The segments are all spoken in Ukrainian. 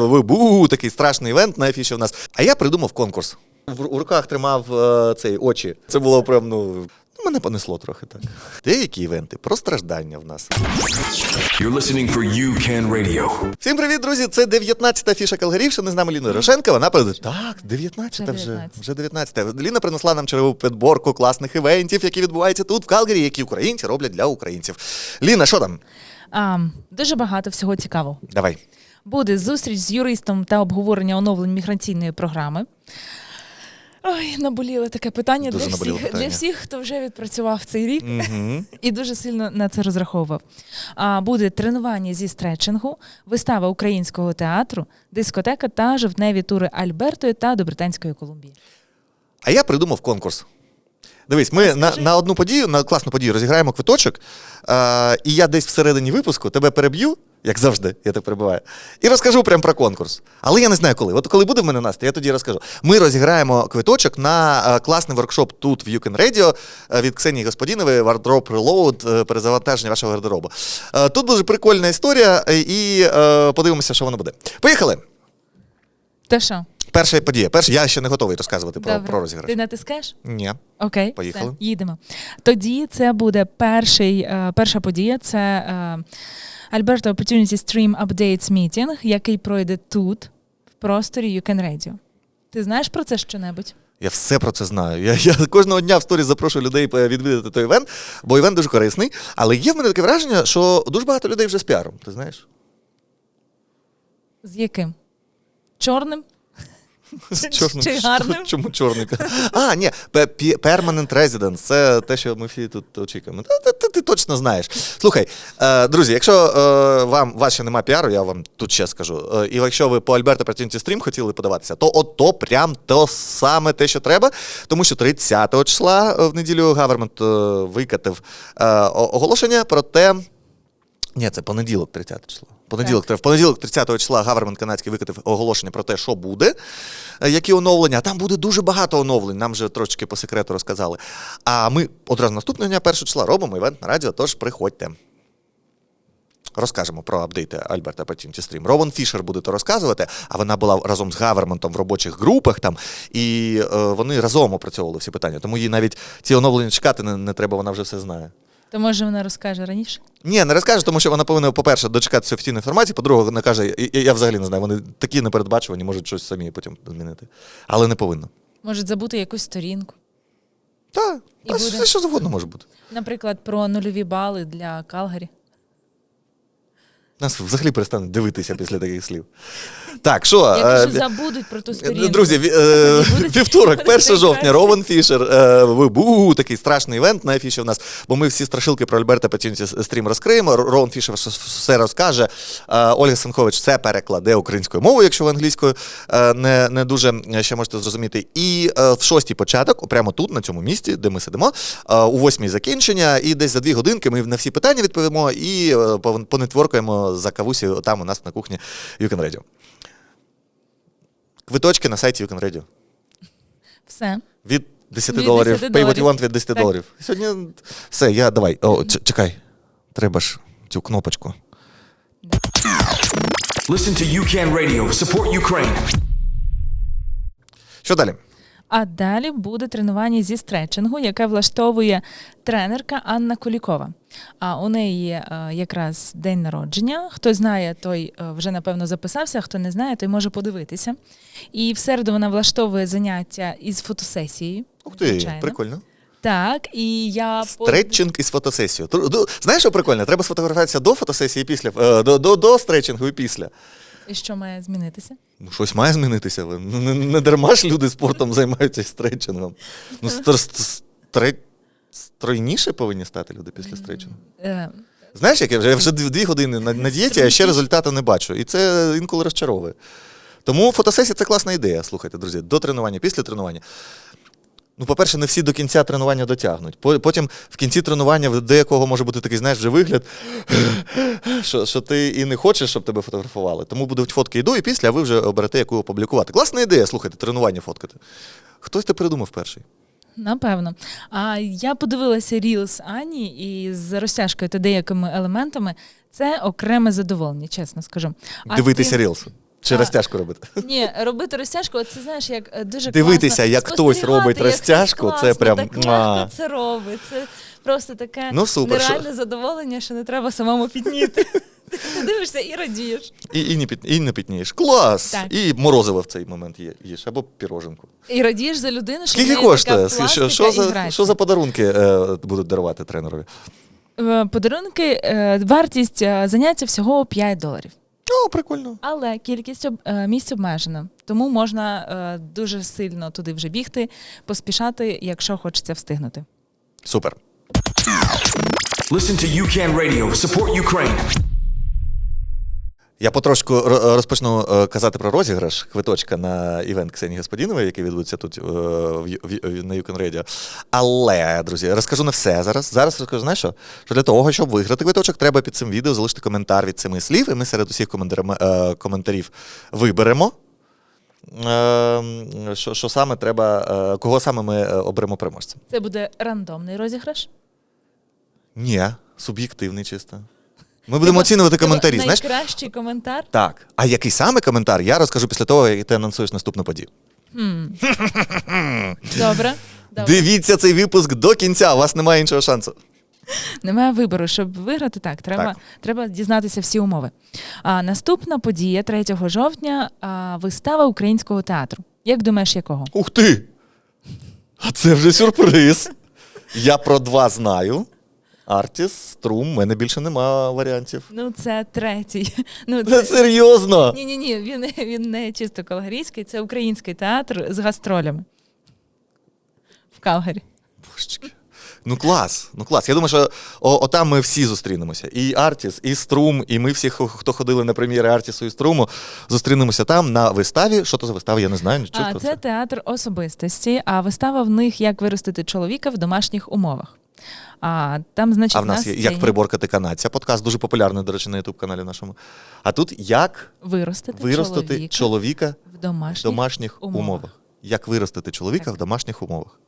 Бу, такий страшний івент на афіші в нас. А я придумав конкурс. В у руках тримав е, цей очі. Це було прям, ну. Мене понесло трохи так. Деякі івенти про страждання в нас. You're listening for UCAN Radio. Всім привіт, друзі! Це 19-та фіша Калгарівщини. З нами Ліна Рошенко. Вона перед... Так, 19-та вже. 19. Вже 19-та. Ліна принесла нам чергову підборку класних івентів, які відбуваються тут, в Калгарі, які українці роблять для українців. Ліна, що там? А, дуже багато всього цікавого. Давай. Буде зустріч з юристом та обговорення оновлень міграційної програми. Ой, наболіло таке питання Дуже для всіх, питання. для всіх, хто вже відпрацював цей рік Угу. і дуже сильно на це розраховував. А, буде тренування зі стретчингу, вистава українського театру, дискотека та жовтневі тури Альбертої та до Британської Колумбії. А я придумав конкурс. Дивись, ми на, на одну подію, на класну подію розіграємо квиточок, е, і я десь всередині випуску тебе переб'ю, як завжди, я тебе перебиваю, і розкажу прямо про конкурс. Але я не знаю коли. От коли буде в мене настрій, я тоді розкажу. Ми розіграємо квиточок на е, класний воркшоп тут в Can Radio е, від Ксенії Господінової Wardrobe Reload, е, перезавантаження вашого гардеробу. Тут дуже прикольна історія, і подивимося, що воно буде. Поїхали! Та що? Перша подія. Перша, я ще не готовий розказувати про, Добре. про розіграш. Ти натискаєш? Ні. Окей, Поїхали. все, їдемо. Тоді це буде перший, перша подія. Це Alberta Opportunity Stream Updates Meeting, який пройде тут, в просторі UCAN Radio. Ти знаєш про це щонебудь? Я все про це знаю. Я, я кожного дня в сторі запрошую людей відвідати той івент, бо івент дуже корисний. Але є в мене таке враження, що дуже багато людей вже з піаром. Ти знаєш? З яким? Чорним? З Чи- чи гарним? Чому чорний? А, ні, permanent residence – це те, що ми всі тут очікуємо. Та, та, ти точно знаєш. Слухай, е, друзі, якщо е, вам вас ще немає піару, я вам тут ще скажу. Е, і якщо ви по Альберта Opportunity Stream хотіли подаватися, то от то прям то саме те, що треба. Тому що 30 числа в неділю Гавермент викатив оголошення про те. Ні, це понеділок, 30 число. Понеділок, в понеділок, 30 числа, Гавермент канадський викатив оголошення про те, що буде, е, які оновлення. Там буде дуже багато оновлень. Нам вже трошки по секрету розказали. А ми одразу наступного дня, 1 числа, робимо івент на радіо, тож приходьте. Розкажемо про апдейти Альберта Opportunity Stream. Рован Фішер буде то розказувати, а вона була разом з Гаверментом в робочих групах там, і е, вони разом опрацьовували всі питання. Тому їй навіть ці оновлення чекати не, не треба, вона вже все знає. То може вона розкаже раніше? Ні, не розкаже, тому що вона повинна, по-перше, дочекатися офіційної інформації, по-друге, вона каже, і я взагалі не знаю, вони такі непередбачувані, можуть щось самі потім змінити. Але не повинна. Може забути якусь сторінку. Так, І буде. все, що завгодно може бути. Наприклад, про нульові бали для Калгарі. Нас взагалі перестануть дивитися після таких слів. Так, що? Якщо е, забудуть про ту сторінку. Друзі, е, вівторок, 1 жовтня. Ровен Фішер. е, Бу, такий страшний івент на афіші в нас, бо ми всі страшилки про Альберта Патінці стрім розкриємо. Ровен Фішер все розкаже. Ольга Санкович все перекладе українською мовою, якщо ви англійською не, не дуже ще можете зрозуміти. І в шостій початок, прямо тут, на цьому місці, де ми сидимо, у восьмій закінчення, і десь за дві годинки ми на всі питання відповімо і понетворкуємо за кавусі там у нас на кухні You Can Radio. Квиточки на сайті You Can Radio. Все. Від 10 Від доларів. 10 Pay what you want від 10 Так. доларів. Сьогодні все, я давай. О, ч- чекай. Треба ж цю кнопочку. Listen to UCAN Radio. Support Ukraine. Що далі? А далі буде тренування зі стретчингу, яке влаштовує тренерка Анна Кулікова. А у неї е, якраз день народження. Хто знає, той е, вже напевно записався, а хто не знає, той може подивитися. І в середу вона влаштовує заняття із фотосесією. Ух ти, звичайно. прикольно. Так, і я Стретчинг із фотосесією. Знаєш, що прикольно? Треба сфотографуватися до фотосесії після. е, До, до, до стретчингу і після. І що має змінитися? Ну, щось має змінитися. Не, не дарма ж люди спортом займаються і стретчингом. Ну, стр, стр, стройніше повинні стати люди після стретчингу. Е, Знаєш, як я вже, я вже дві години на, на дієті, а ще результату не бачу. І це інколи розчаровує. Тому фотосесія це класна ідея. Слухайте, друзі, до тренування, після тренування. Ну, по-перше, не всі до кінця тренування дотягнуть. Потім в кінці тренування в деякого може бути такий, знаєш, вже вигляд, що, що ти і не хочеш, щоб тебе фотографували. Тому будуть фотки і до, і після, а ви вже оберете, яку опублікувати. Класна ідея, слухайте, тренування фоткати. Хтось це придумав перший. Напевно. А я подивилася Рілс Ані і з розтяжкою та деякими елементами. Це окреме задоволення, чесно скажу. А Дивитися ти- рілс. Чи А. розтяжку робити? Ні, робити розтяжку, це знаєш, як е, дуже Дивитися, класно як хтось спостерігати, робить як розтяжку, хтось це класно, прям, так легко це робить. Це просто таке Ну, супер, що- нереальне задоволення, що не треба самому підніти. Ти дивишся і радієш. І, і, не, під, і не піднієш. Клас! Так. І морозиво в цей момент є, їж, або піроженку. І радієш за людину, що в Скільки неї така коштує? Що, пластика що, і за, грація. що за подарунки е, будуть дарувати тренерові? Е, Подарунки, е, вартість е, заняття всього 5 доларів. О, прикольно. Але кількість об- е, місць обмежена, тому можна е, дуже сильно туди вже бігти, поспішати, якщо хочеться встигнути. Супер. Listen to UCAN Radio. Support Ukraine. Я потрошку розпочну е, казати про розіграш квиточка на івент Ксенії Господінової, який відбудеться тут е, Ю- на Юкен Radio. Але, друзі, розкажу не все зараз. Зараз розкажу, знаєш що? Що для того, щоб виграти квиточок, треба під цим відео залишити коментар від семи слів, і ми серед усіх е, коментарів виберемо. е, Що, що саме треба, е, кого саме ми е, оберемо переможцем? Це буде рандомний розіграш. Ні, суб'єктивний чисто. Ми будемо оцінювати коментарі. Знаєш, Найкращий коментар. Так. А який саме коментар, я розкажу після того, як ти анонсуєш наступну подію. Добре. Добре. Дивіться цей випуск до кінця, у вас немає іншого шансу. Немає вибору, щоб виграти. Так, треба, Так. треба дізнатися всі умови. А, наступна подія 3 жовтня а, вистава українського театру. Як думаєш, якого? Ух ти! А це вже сюрприз. Я про два знаю. Артіс, струм, в мене більше нема варіантів. Ну, це третій. Ну, Це серйозно. Ні, ні, ні, він, він не чисто калгарійський, це український театр з гастролями. В Калгарі. Божечки. Ну клас, ну клас. Я думаю, що о, отам ми всі зустрінемося. І Артіс, і Струм, і ми всі, хто хто ходили на прем'єри Артісу і Струму, зустрінемося там на виставі. Що то за вистава? Я не знаю. Нічого А про це це. театр особистості, а вистава в них як виростити чоловіка в домашніх умовах. А там, значить, А в нас є як сцені приборкати канадця. Подкаст дуже популярний, до речі, на ютуб каналі нашому. А тут як виростити, виростити чоловіка, чоловіка в домашніх, домашніх умовах. умовах. Як виростити чоловіка Так. в домашніх умовах.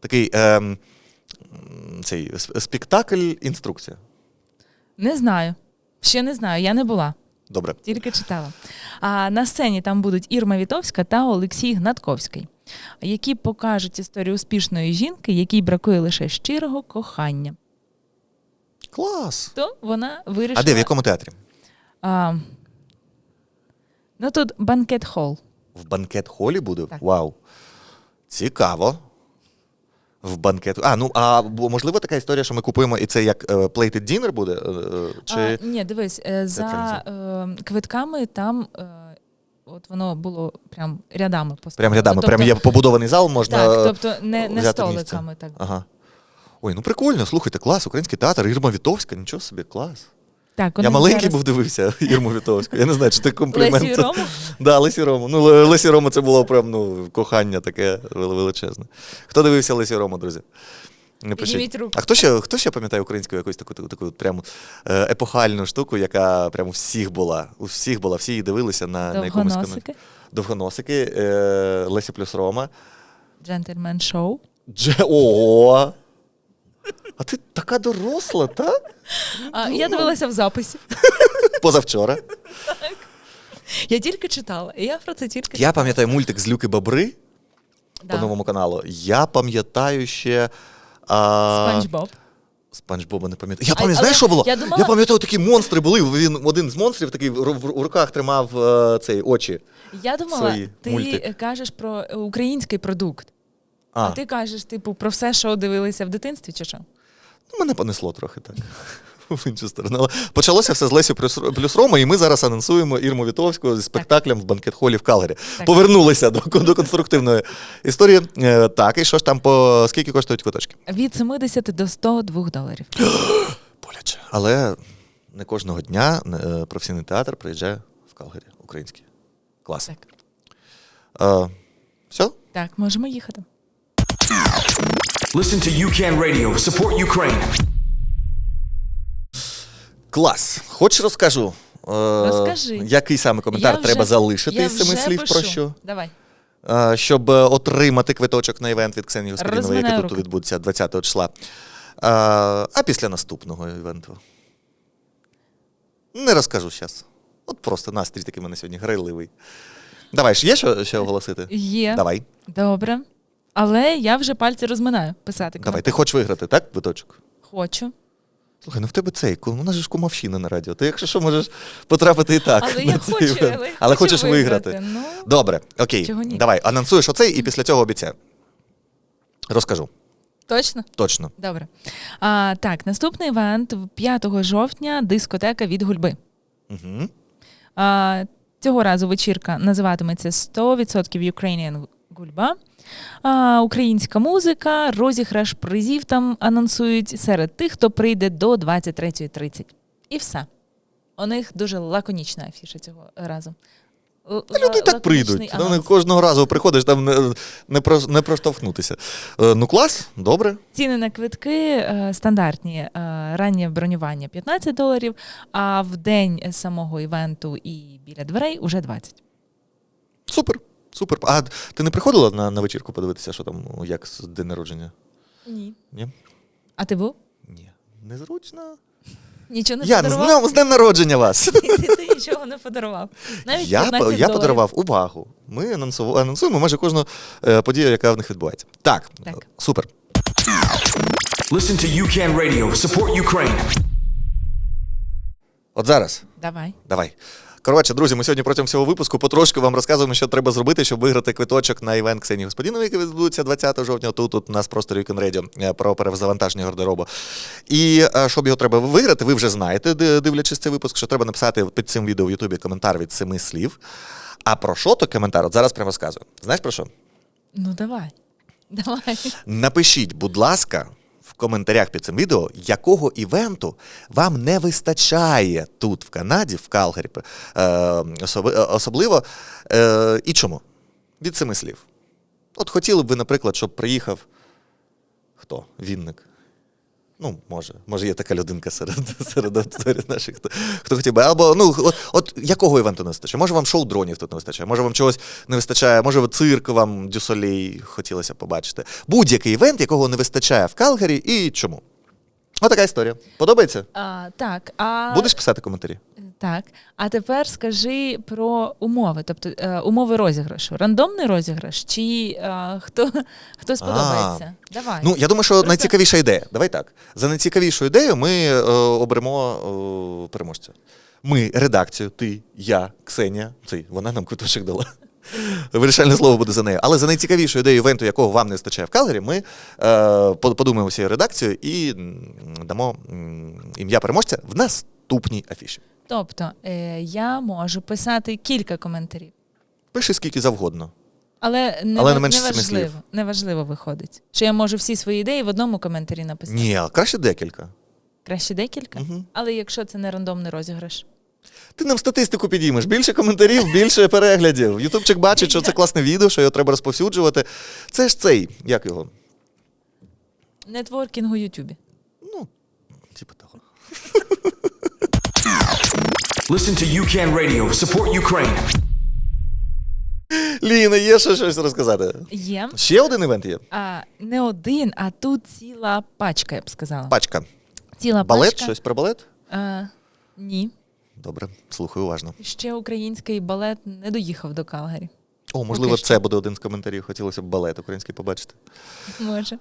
Такий ем, цей спектакль, інструкція. Не знаю. Ще не знаю, я не була, Добре. тільки читала. А на сцені там будуть Ірма Вітовська та Олексій Гнатковський, які покажуть історію успішної жінки, якій бракує лише щирого кохання. Клас. То вона вирішила. А де, в якому театрі? А, ну тут банкет хол. В банкет-холі буде? Так. Вау. Цікаво. В банкет. А, ну а можливо така історія, що ми купуємо, і це як е, plated dinner буде? Е, е, Чи... А, ні, дивись, е, за е, квитками там е, от воно було прям рядами поставлено. Прям рядами, Тобто- прям є побудований зал, можна. Так, тобто не, не взяти столиками. місце. Так. Ага. Ой, ну прикольно, слухайте, клас, український театр, Ірма Вітовська, нічого собі, клас. Так, Я маленький зараз був дивився Ірму Вітовську. Я не знаю, чи це комплімент. Лесі Рому? Да, Лесі Рому. Ну, Лесі Рому це було прям ну, кохання таке величезне. Хто дивився Лесі Рому, друзі? Не. Підніміть руку. А хто ще, хто ще пам'ятає українську якусь таку, таку, таку прям е, епохальну штуку, яка прям у всіх була. У всіх була, всі її дивилися на, на якомусь каналі. Довгоносики, е, Лесі плюс Рома. джентльмен шоу. Дже... О! А ти така доросла, так? А, я дивилася в записі. Позавчора. Я тільки читала. І я про це тільки Я пам'ятаю мультик з Люки Бобри Да. по новому каналу. Я пам'ятаю ще. А... Спанч Боб. Спанч Боба не пам'ятаю. Я пам'ятаю, знаєш, що було? я думала- пам'ятаю, такі монстри були. Він один з монстрів такий в, руках тримав е, цей очі. Я думала, Свої ти мультик. е, кажеш про український продукт. А, А ти кажеш, типу, про все, що дивилися в дитинстві, чи що? ну, мене понесло трохи так. В іншу сторону. Але почалося все з Лесі плюс, плюс Рома, і ми зараз анонсуємо Ірму Вітовську зі спектаклем в банкет-холі в Калгарі. Так. Повернулися до, до конструктивної історії. Е, так, і що ж там по скільки коштують квиточки? Від 70 до 102 доларів. Боляче. Але не кожного дня е, професійний театр приїжджає в Калгарі, український. Клас. Так. Е, все? Так, можемо їхати. Listen to UCAN Radio. Support Ukraine. Клас. Хоч розкажу. Е, Розкажи. Який саме коментар Я треба вже- залишити я із семи вже слів пишу. про що? Давай. Е, щоб е, отримати квиточок на івент від Ксенії Господінової, Розминаю який тут руки. відбудеться 20 числа. Е, а після наступного івенту. Не розкажу зараз. От просто настрій такий в мене сьогодні грайливий. Давай, ж є що ще оголосити? Є. Давай, Добре. Але я вже пальці розминаю писати. давай. Ти хочеш виграти, так, квиточок? Хочу. Слухай, ну в тебе цей, ку- у нас же ж кумовщина на радіо. Ти якщо що можеш потрапити і так. Але я цей хочу, але, але хочу хочеш виграти. Ну, Добре, окей. Чого ні? Давай, анонсуєш оцей і після цього обіцяю. Розкажу. точно? Точно. Добре. А, так, наступний івент 5 жовтня дискотека від гульби. Угу. А, цього разу вечірка називатиметься 100% Ukrainian гульба. А, українська музика, розіграш призів там анонсують серед тих, хто прийде до 23.30. І все. У них дуже лаконічна афіша цього разу. Л- Та люди так лаконічний прийдуть. Анонс. кожного разу приходиш, там не, не, про, не проштовхнутися. Е, ну клас, добре. Ціни на квитки е, стандартні. Е, раннє бронювання 15 доларів, а в день самого івенту і біля дверей уже 20. Супер. Супер. А ти не приходила на, на вечірку подивитися, що там, ну, як з день народження? Ні. Ні? А ти був? Ні. Незручно. Нічого не Я з подарував? днем, з днем народження вас. Ти, ти нічого не подарував. Навіть Я, я подарував увагу. Ми анонсу- анонсуємо майже кожну е, подію, яка в них відбувається. Так, Так. супер. Listen to UCAN Radio. Support Ukraine. От зараз. Давай. Давай. Коротше, друзі, ми сьогодні протягом всього випуску потрошки вам розказуємо, що треба зробити, щоб виграти квиточок на івент Ксенії Господінової, який відбудеться 20 жовтня. Тут, тут у нас просто Weekend Radio е, про перезавантаження гардеробу. І е, щоб його треба виграти, ви вже знаєте, дивлячись цей випуск, що треба написати під цим відео в Ютубі коментар від семи слів. А про що то коментар? От зараз прямо розказую. Знаєш про що? Ну давай. Давай. Напишіть, будь ласка, коментарях під цим відео, якого івенту вам не вистачає тут, в Канаді, в Калгарі, е, е, особливо, е, і чому? Від семи слів. От хотіли б ви, наприклад, щоб приїхав хто? Вінник. Ну, може, може, є така людинка серед, серед аудиторії наших, хто, хто хотів би. Або ну, от, от якого івенту не вистачає? Може, вам шоу дронів тут не вистачає, може вам чогось не вистачає, може цирк вам дюсолі хотілося побачити. Будь-який івент, якого не вистачає в Калгарі, і чому? Отака історія. Подобається? А, так, а Будеш писати коментарі? Так. А тепер скажи про умови, тобто е, умови розіграшу. Рандомний розіграш, чи е, хто, хто сподобається? Давай. Ну, я думаю, що найцікавіша ідея. Давай так. За найцікавішу ідею ми е, оберемо е, переможця. Ми, редакцію, ти, я, Ксенія. Цей, вона нам квиточок дала. Вирішальне слово буде за нею. Але за найцікавішу ідею івенту, якого вам не вистачає в Калгарі, ми е, подумаємо всією редакцією і дамо ім'я переможця в наступній афіші. Тобто е, я можу писати кілька коментарів. Пиши скільки завгодно. Але не, Але не менше семи неважливо, слів. неважливо виходить. Що я можу всі свої ідеї в одному коментарі написати. Ні, краще декілька. Краще декілька. Мгм. Але якщо це не рандомний розіграш. Ти нам статистику підіймеш. Більше коментарів, більше переглядів. Ютубчик бачить, що це класне відео, що його треба розповсюджувати. Це ж цей, як його? Нетворкінг у Ютубі. Ну, типу того. Listen to UCAN Radio. Support Ukraine. Ліна, є ще щось розказати? Є. Ще один івент є. А, не один, а тут ціла пачка, я б сказала. Пачка. Ціла Балет? пачка. Щось про балет? А, ні. Добре, слухаю уважно. Ще український балет не доїхав до Калгарі. О, можливо, Поки що. це буде один з коментарів. Хотілося б балет український побачити. Може.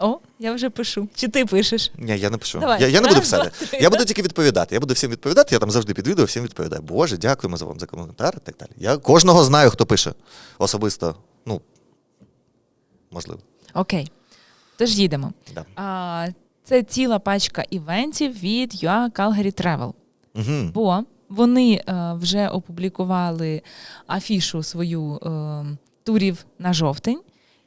О, я вже пишу. Чи ти пишеш? Ні, я не пишу. Давай. Я, я не буду Раз, писати. два, три. Я буду тільки відповідати. Я буду всім відповідати. Я там завжди під відео всім відповідаю. Боже, дякуємо за вам за коментар і так далі. Я кожного знаю, хто пише. Особисто. Ну, можливо. Окей. Тож їдемо. Да. А, це ціла пачка івентів від UA Calgary Travel. Угу. Бо вони е, вже опублікували афішу свою е, турів на жовтень,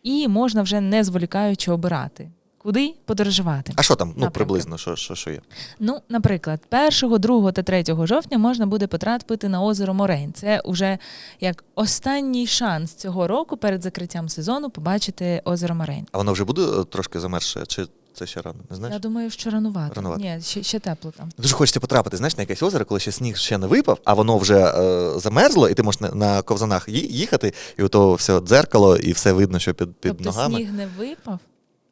і можна вже не зволікаючи обирати, куди подорожувати. А що там? Ну, Напрямки. приблизно, що, що, що є? Ну, наприклад, 1, 2 та 3 жовтня можна буде потрапити на озеро Морень. Це вже як останній шанс цього року перед закриттям сезону побачити озеро Морень. А воно вже буде е, трошки замерше, чи це ще рано? Не знаєш? Я думаю, що ранувато. Ранувато. Ні, ще, ще тепло там. Дуже хочеться потрапити, знаєш, на якесь озеро, коли ще сніг ще не випав, а воно вже е, замерзло, і ти можеш на, на ковзанах їхати, і ото все дзеркало, і все видно, що під, під тобто ногами. сніг не випав.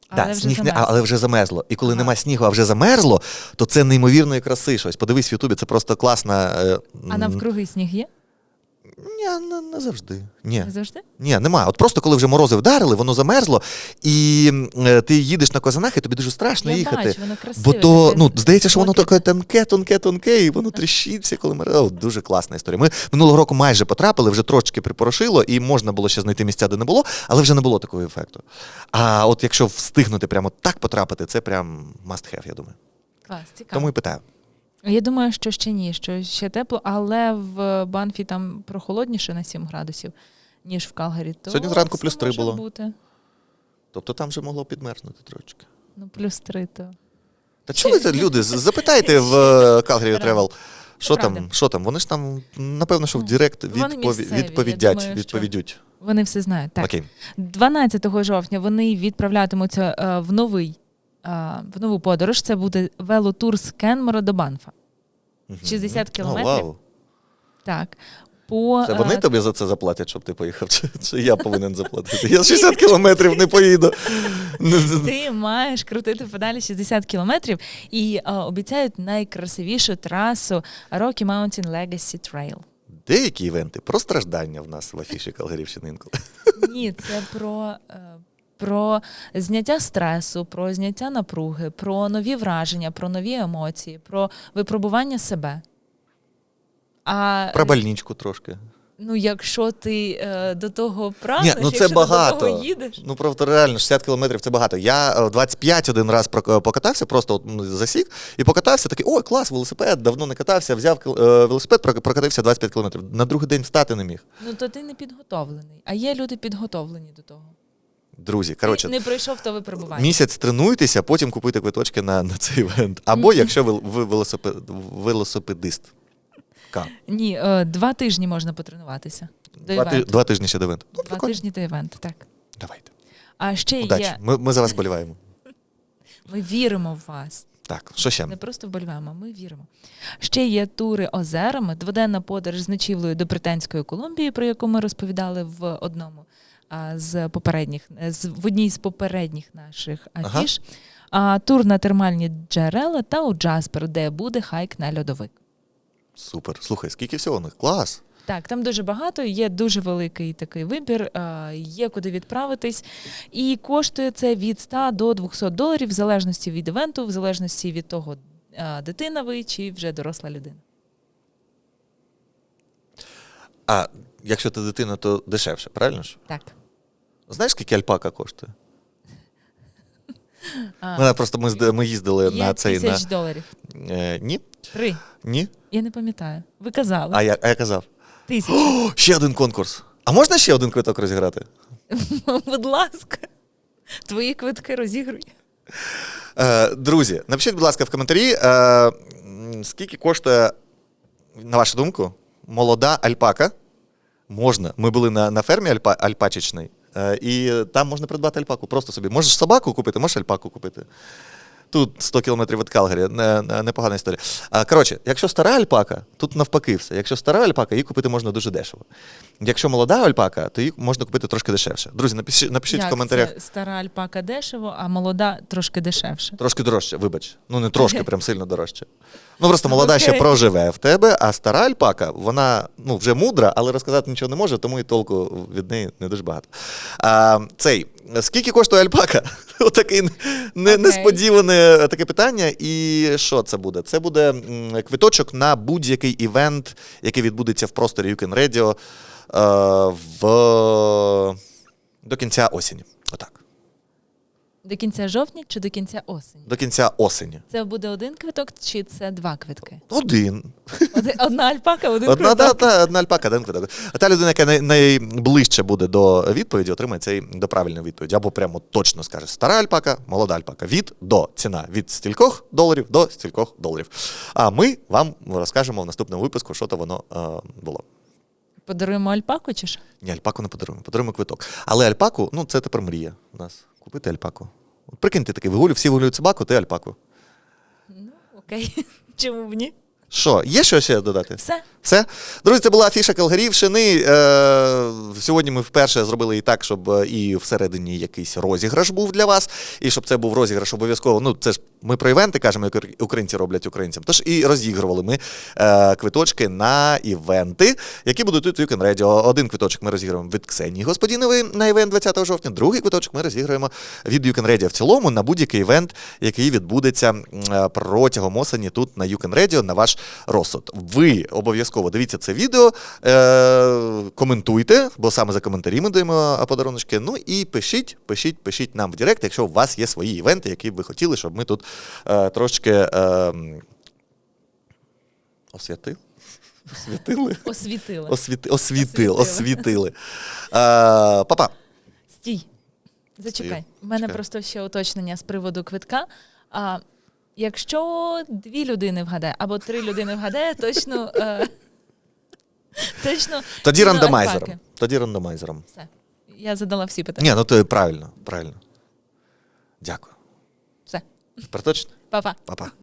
Але Да, вже сніг не, замерзло. але вже замерзло. І коли Ага. нема снігу, а вже замерзло, то це неймовірної краси щось. Подивись в Ютубі, це просто класна. е, А навкруги сніг є? Ні, не, не завжди. Ні. Не завжди? Ні, немає. От просто коли вже морози вдарили, воно замерзло, і е, ти їдеш на козанах, і тобі дуже страшно Я їхати. бачу, воно красиве. Бо то, таке ну, здається, що воно таке тонке, тонке, тонке, і воно тріщить все, коли ми. О, дуже класна історія. Ми минулого року майже потрапили, вже трошки припорошило, і можна було ще знайти місця, де не було, але вже не було такого ефекту. А от якщо встигнути прямо так потрапити, це прям must have, я думаю. Клас, цікаво. Тому і питаю. Я думаю, що ще ні, що ще тепло, але в Банфі там прохолодніше на 7 градусів, ніж в Калгарі. То Сьогодні зранку плюс три може було. Бути. Тобто там вже могло підмерзнути трошки. Ну, плюс 3 то. Та чули це люди? Запитайте в е, Правда. Travel. Що там? Що там? Вони ж там, напевно, що в Директ відповідять, відповідють. Вони все знають. Так. Окей. 12 жовтня вони відправлятимуться е, в новий. Е, В нову подорож це буде велотур з Кенмора до Банфа. 60 О, кілометрів. вау. Так. По, Це вони е, тобі за це заплатять, щоб ти поїхав? Чи, чи я повинен заплатити? Я 60 кілометрів не поїду. Ти маєш крутити педалі 60 кілометрів і е, обіцяють найкрасивішу трасу Rocky Mountain Legacy Trail. Деякі івенти про страждання в нас в афіші Калгарівщини інколи. Ні, це про, про зняття стресу, про зняття напруги, про нові враження, про нові емоції, про випробування себе. А Про больничку трошки. ну, якщо ти е, до того прагнеш, Ні, ну це якщо ти багато. до того їдеш, Ну, правда, реально, 60 кілометрів це багато. Я е, 25 один раз покатався, просто от, ну, засік і покатався, такий, ой, клас, велосипед, давно не катався, взяв е, велосипед, прок- прокатився 25 кілометрів. На другий день встати не міг. ну то ти не підготовлений. А є люди підготовлені до того. Друзі, коротше, не пройшов то випробування. місяць тренуйтеся, потім купуйте квиточки на, на цей івент. Або якщо ви, ви велосипед, велосипедист. Ка. Ні, е, два тижні можна потренуватися. До Два, ти- івенту. два тижні ще до івенту. Ну, Два прикольно. тижні до івенту, так. Давайте. А ще Удачі. є. Ми, ми за вас боліваємо. Ми віримо в вас. Так, що ще? Не просто вболіваємо, ми віримо. Ще є тури озерами, дводенна подорож з ночівлею до Британської Колумбії, про яку ми розповідали в одному з попередніх, е, з, в одній з попередніх наших Ага. афіш. А, тур на термальні джерела та у Джаспер, де буде хайк на льодовик. Супер. Слухай, скільки всього них? Клас. Так, там дуже багато, є дуже великий такий вибір, є куди відправитись. І коштує це від 100 до 200 доларів, в залежності від івенту, в залежності від того, дитина ви чи вже доросла людина. А якщо ти дитина, то дешевше, правильно ж? Так. Знаєш, скільки альпака коштує? А, Мене просто ми, ми їздили є на цей. На... тисяч доларів. Е, ні? Три. Ні? Я не пам'ятаю. Ви казали. А я, а я казав. Тисяч. О, ще один конкурс. А можна ще один квиток розіграти? Будь ласка. Твої квитки розігруй. Е, друзі, напишіть, будь ласка, в коментарі, е, скільки коштує, на вашу думку, молода альпака. Можна. Ми були на, на фермі альпа, альпачечній, е, і там можна придбати альпаку. Просто собі. Можеш собаку купити, можеш альпаку купити. Тут 100 кілометрів від Калгарі, не, не- непогана історія. А, коротше, якщо стара альпака, тут навпаки все. Якщо стара альпака, її купити можна дуже дешево. Якщо молода альпака, то її можна купити трошки дешевше. Друзі, напишіть, напишіть Як в коментарях. Це стара альпака дешево, а молода трошки дешевше. Трошки дорожче, вибач. Ну не трошки, прям сильно дорожче. Ну просто молода ще проживе в тебе, а стара альпака, вона ну, вже мудра, але розказати нічого не може, тому і толку від неї не дуже багато. А, цей, скільки коштує альпака? Отаке не, okay. несподіване таке питання. І що це буде? Це буде квиточок на будь-який івент, який відбудеться в просторі Юкен Радіо е, в... до кінця осені. Отак. До кінця жовтня чи до кінця осені? До кінця осені. Це буде один квиток чи це два квитки? Один. Одна альпака, один Одна, квиток. та, та, одна альпака, один квиток. А та людина, яка най, найближче буде до відповіді, отримає цей до правильної відповіді. Або прямо точно скаже стара альпака, молода альпака. Від до ціна від стількох доларів до стількох доларів. А ми вам розкажемо в наступному випуску, що то воно е, було. Подаруємо альпаку чи що? Ні, альпаку не подаруємо, подаруємо квиток. Але альпаку, ну це тепер мрія у нас. Купити альпаку. От прикиньте такий, вигулю, всі вигулюють собаку, ти альпаку. Ну, окей. Чому б ні? Що, є що ще додати? Все. Все. Друзі, це була афіша Калгарівщини. Е, сьогодні ми вперше зробили і так, щоб е, і всередині якийсь розіграш був для вас, і щоб це був розіграш обов'язково. Ну, це ж ми про івенти кажемо, як українці роблять українцям. Тож і розігрували ми е, квиточки на івенти, які будуть тут в Weekend Radio. Один квиточок ми розіграємо від Ксенії Господінової на івент 20 жовтня, другий квиточок ми розіграємо від Weekend Radio в цілому на будь-який івент, який відбудеться е, протягом осені тут на Weekend Radio на ваш розсуд. Ви обов'язково дивіться це відео, е, коментуйте, бо саме за коментарі ми даємо подаруночки. Ну і пишіть, пишіть, пишіть нам в Директ, якщо у вас є свої івенти, які б ви хотіли, щоб ми тут е, трошки е, освятили. Освітили? Освітили. Освіти, освітили, Освітили. освітили. Е, папа, Стій. Зачекай. У мене Чекаю. просто ще уточнення з приводу квитка. А, якщо дві людини вгадає, або три людини вгадає, точно. Е, точно тоді рандомайзером. альпаки. Тоді рандомайзером. Все. Я задала всі питання. Ні, ну то правильно, правильно. Дякую. Все. Тепер точно? Па-па. Па-па.